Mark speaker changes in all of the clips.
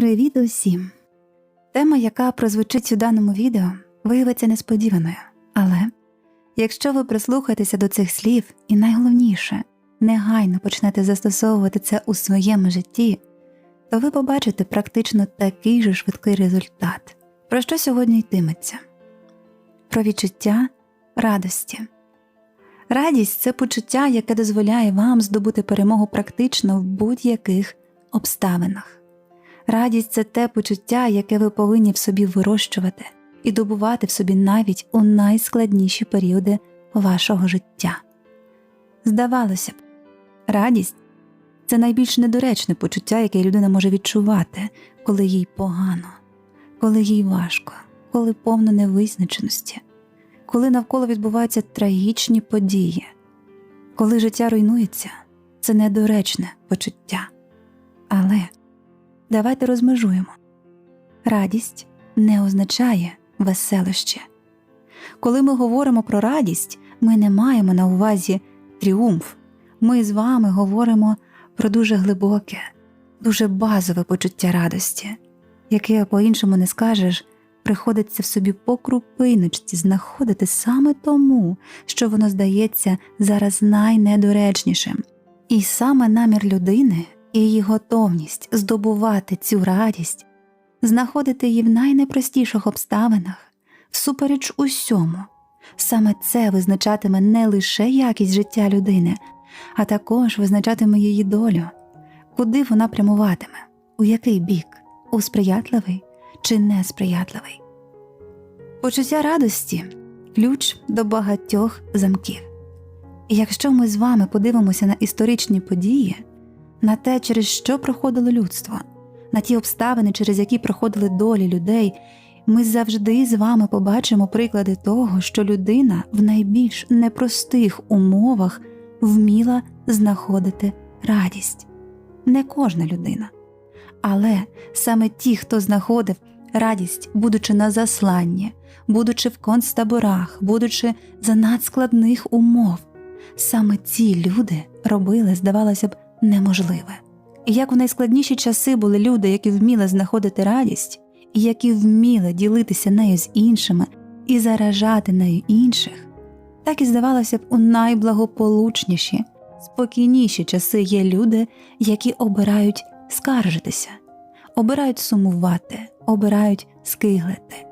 Speaker 1: Привіт усім! Тема, яка прозвучить у даному відео, виявиться несподіваною. Але якщо ви прислухаєтеся до цих слів, і найголовніше, негайно почнете застосовувати це у своєму житті, то ви побачите практично такий же швидкий результат. Про що сьогодні йтиметься? Про відчуття радості. Радість це почуття, яке дозволяє вам здобути перемогу практично в будь-яких обставинах. Радість це те почуття, яке ви повинні в собі вирощувати і добувати в собі навіть у найскладніші періоди вашого життя. Здавалося б, радість це найбільш недоречне почуття, яке людина може відчувати, коли їй погано, коли їй важко, коли повно невизначеності, коли навколо відбуваються трагічні події, коли життя руйнується, це недоречне почуття. Але давайте розмежуємо. Радість не означає веселище. Коли ми говоримо про радість, ми не маємо на увазі тріумф. Ми з вами говоримо про дуже глибоке, дуже базове почуття радості, яке по-іншому не скажеш, приходиться в собі по крупиночці знаходити саме тому, що воно здається зараз найнедоречнішим. І саме намір людини і її готовність здобувати цю радість, знаходити її в найнепростіших обставинах, всупереч усьому, саме це визначатиме не лише якість життя людини, а також визначатиме її долю, куди вона прямуватиме, у який бік, у сприятливий чи несприятливий. Почуття радості ключ до багатьох замків. І якщо ми з вами подивимося на історичні події, на те, через що проходило людство, на ті обставини, через які проходили долі людей, ми завжди з вами побачимо приклади того, що людина в найбільш непростих умовах вміла знаходити радість. Не кожна людина. Але саме ті, хто знаходив радість, будучи на засланні, будучи в концтаборах, будучи за надскладних умов, саме ці люди робили, здавалося б, неможливе. Як у найскладніші часи були люди, які вміли знаходити радість, і які вміли ділитися нею з іншими і заражати нею інших, так і здавалося б, у найблагополучніші, спокійніші часи є люди, які обирають скаржитися, обирають сумувати, обирають скиглити.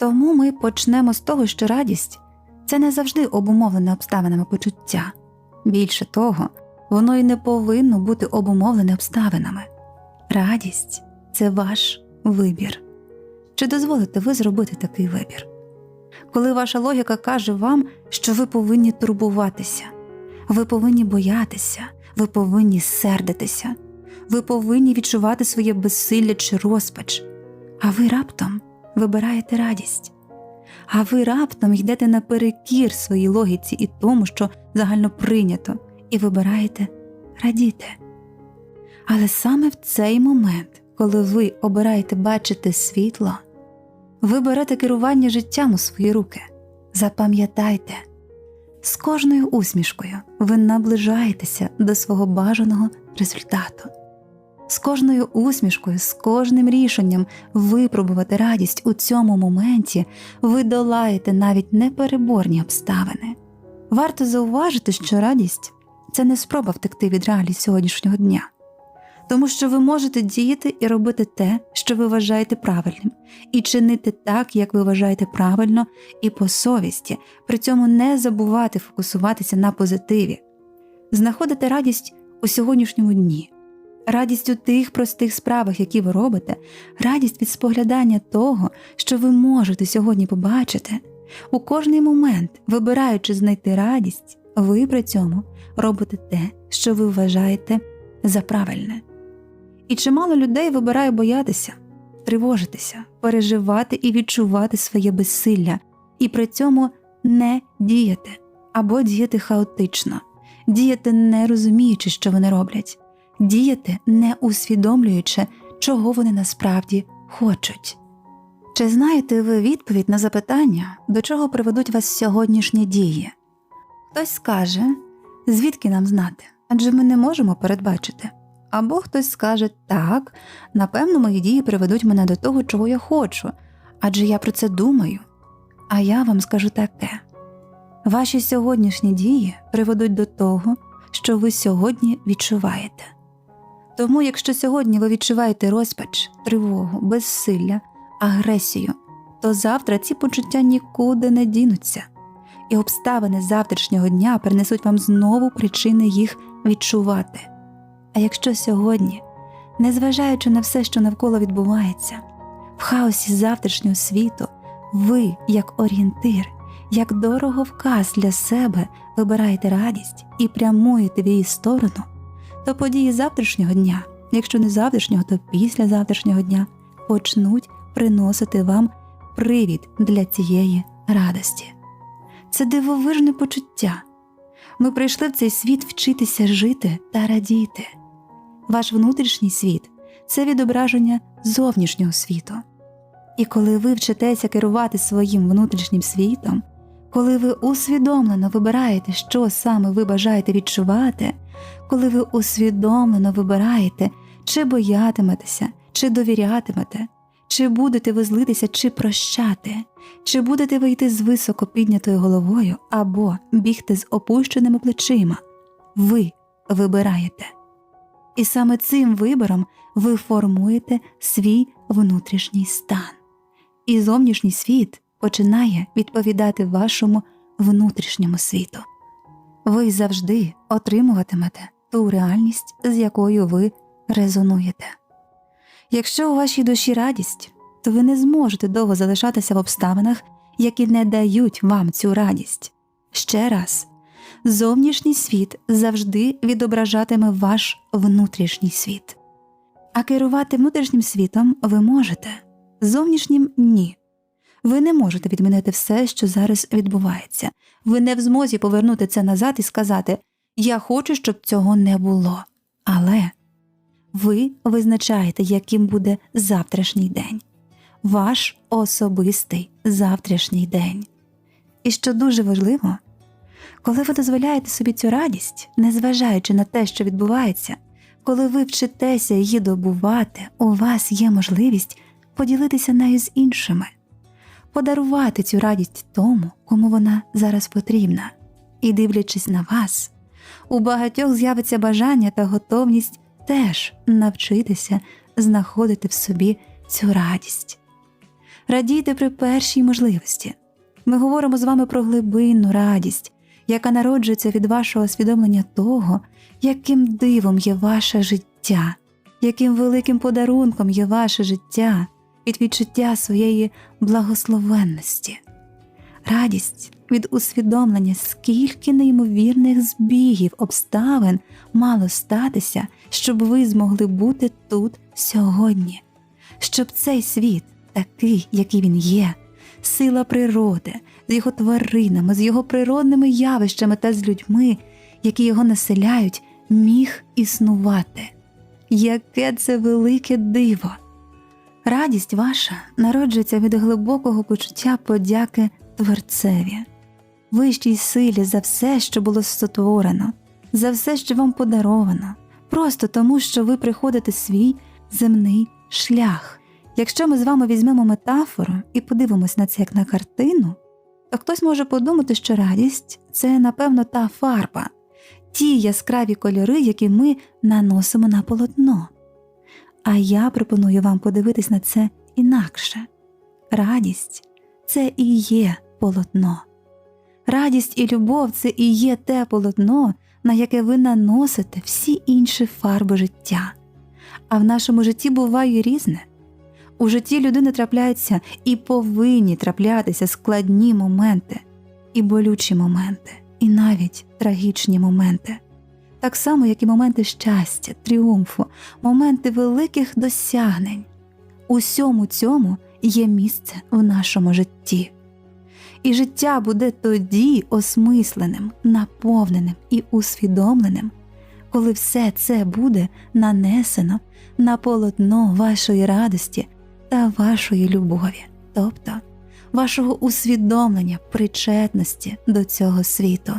Speaker 1: Тому ми почнемо з того, що радість це не завжди обумовлене обставинами почуття. Більше того, воно й не повинно бути обумовлене обставинами. Радість це ваш вибір. Чи дозволите ви зробити такий вибір? Коли ваша логіка каже вам, що ви повинні турбуватися, ви повинні боятися, ви повинні сердитися, ви повинні відчувати своє безсилля чи розпач, а ви раптом вибираєте радість, а ви раптом йдете наперекір своїй логіці і тому, що загально прийнято, і вибираєте радіти. Але саме в цей момент, коли ви обираєте бачити світло, ви берете керування життям у свої руки. Запам'ятайте, з кожною усмішкою ви наближаєтеся до свого бажаного результату. З кожною усмішкою, з кожним рішенням випробувати радість у цьому моменті ви долаєте навіть непереборні обставини. Варто зауважити, що радість це не спроба втекти від реалій сьогоднішнього дня, тому що ви можете діяти і робити те, що ви вважаєте правильним, і чинити так, як ви вважаєте правильно, і по совісті, при цьому не забувати фокусуватися на позитиві, знаходити радість у сьогоднішньому дні. Радість у тих простих справах, які ви робите, радість від споглядання того, що ви можете сьогодні побачити. У кожний момент, вибираючи знайти радість, ви при цьому робите те, що ви вважаєте за правильне. І чимало людей вибирає боятися, тривожитися, переживати і відчувати своє безсилля, і при цьому не діяти або діяти хаотично, діяти не розуміючи, що вони роблять, діяти не усвідомлюючи, чого вони насправді хочуть. Чи знаєте ви відповідь на запитання, до чого приведуть вас сьогоднішні дії? Хтось скаже, звідки нам знати, адже ми не можемо передбачити. Або хтось скаже так, напевно, мої дії приведуть мене до того, чого я хочу, адже я про це думаю. А я вам скажу таке: ваші сьогоднішні дії приведуть до того, що ви сьогодні відчуваєте. Тому, якщо сьогодні ви відчуваєте розпач, тривогу, безсилля, агресію, то завтра ці почуття нікуди не дінуться, і обставини завтрашнього дня принесуть вам знову причини їх відчувати. А якщо сьогодні, незважаючи на все, що навколо відбувається, в хаосі завтрашнього світу, ви, як орієнтир, як дороговказ для себе вибираєте радість і прямуєте в її сторону, то події завтрашнього дня, якщо не завтрашнього, то після завтрашнього дня, почнуть приносити вам привід для цієї радості. Це дивовижне почуття. Ми прийшли в цей світ вчитися жити та радіти. Ваш внутрішній світ це відображення зовнішнього світу. І коли ви вчитеся керувати своїм внутрішнім світом, коли ви усвідомлено вибираєте, що саме ви бажаєте відчувати, коли ви усвідомлено вибираєте, чи боятиметеся, чи довірятимете, чи будете ви злитися, чи прощати, чи будете ви йти з високо піднятою головою або бігти з опущеними плечима, ви вибираєте. І саме цим вибором ви формуєте свій внутрішній стан. І зовнішній світ починає відповідати вашому внутрішньому світу. Ви завжди отримуватимете ту реальність, з якою ви резонуєте. Якщо у вашій душі радість, то ви не зможете довго залишатися в обставинах, які не дають вам цю радість. Ще раз, зовнішній світ завжди відображатиме ваш внутрішній світ. А керувати внутрішнім світом ви можете, зовнішнім ні. Ви не можете відмінити все, що зараз відбувається. Ви не в змозі повернути це назад і сказати Я хочу, щоб цього не було. Але ви визначаєте, яким буде завтрашній день, ваш особистий завтрашній день. І що дуже важливо, коли ви дозволяєте собі цю радість, незважаючи на те, що відбувається, коли ви вчитеся її добувати, у вас є можливість поділитися нею з іншими, подарувати цю радість тому, кому вона зараз потрібна, і, дивлячись на вас, у багатьох з'явиться бажання та готовність теж навчитися знаходити в собі цю радість. Радійте при першій можливості. Ми говоримо з вами про глибинну радість, яка народжується від вашого усвідомлення того, яким дивом є ваше життя, яким великим подарунком є ваше життя від відчуття своєї благословенності, радість від усвідомлення, скільки неймовірних збігів обставин мало статися, щоб ви змогли бути тут сьогодні, щоб цей світ, такий, який він є, сила природи, з його тваринами, з його природними явищами та з людьми, які його населяють, міг існувати. Яке це велике диво! Радість ваша народжується від глибокого почуття подяки Творцеві, вищій силі за все, що було сотворено, за все, що вам подаровано, просто тому, що ви приходите свій земний шлях. Якщо ми з вами візьмемо метафору і подивимось на це як на картину, то хтось може подумати, що радість це, напевно, та фарба, ті яскраві кольори, які ми наносимо на полотно. А я пропоную вам подивитись на це інакше. Радість це і є полотно. Радість і любов це і є те полотно, на яке ви наносите всі інші фарби життя. А в нашому житті буває різне. У житті людини трапляються і повинні траплятися складні моменти, і болючі моменти, і навіть трагічні моменти, так само, як і моменти щастя, тріумфу, моменти великих досягнень. Усьому цьому є місце в нашому житті. І життя буде тоді осмисленим, наповненим і усвідомленим, коли все це буде нанесено на полотно вашої радості та вашої любові, тобто вашого усвідомлення причетності до цього світу.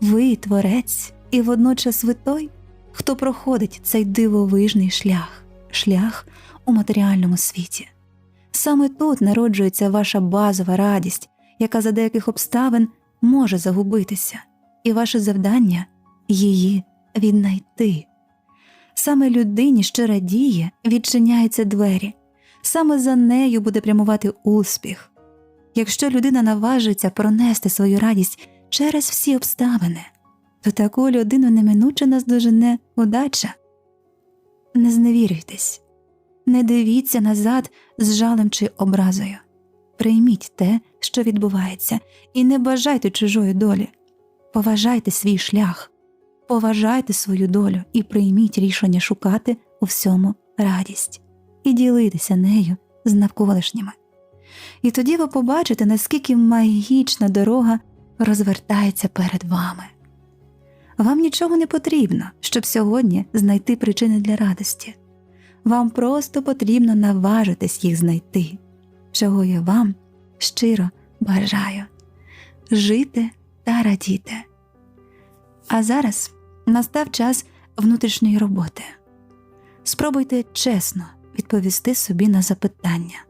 Speaker 1: Ви творець, і водночас ви той, хто проходить цей дивовижний шлях, шлях у матеріальному світі. Саме тут народжується ваша базова радість, яка за деяких обставин може загубитися, і ваше завдання її віднайти. Саме людині, що радіє, відчиняються двері, саме за нею буде прямувати успіх. Якщо людина наважиться пронести свою радість через всі обставини, то таку людину неминуче наздожене удача. Не зневірюйтесь, не дивіться назад з жалем чи образою. Прийміть те, що відбувається, і не бажайте чужої долі. Поважайте свій шлях, поважайте свою долю і прийміть рішення шукати у всьому радість і ділитися нею з навколишніми. І тоді ви побачите, наскільки магічна дорога розвертається перед вами. Вам нічого не потрібно, щоб сьогодні знайти причини для радості. Вам просто потрібно наважитись їх знайти, чого я вам щиро бажаю жити та радіти. А зараз настав час внутрішньої роботи. Спробуйте чесно відповісти собі на запитання,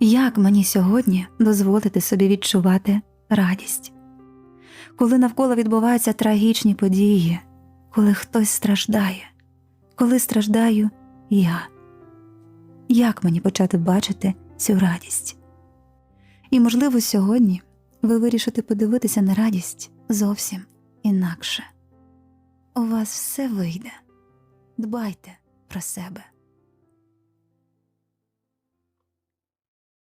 Speaker 1: як мені сьогодні дозволити собі відчувати радість? Коли навколо відбуваються трагічні події, коли хтось страждає, коли страждаю я, як мені почати бачити цю радість? І, можливо, сьогодні ви вирішите подивитися на радість зовсім інакше. У вас все вийде. Дбайте про себе.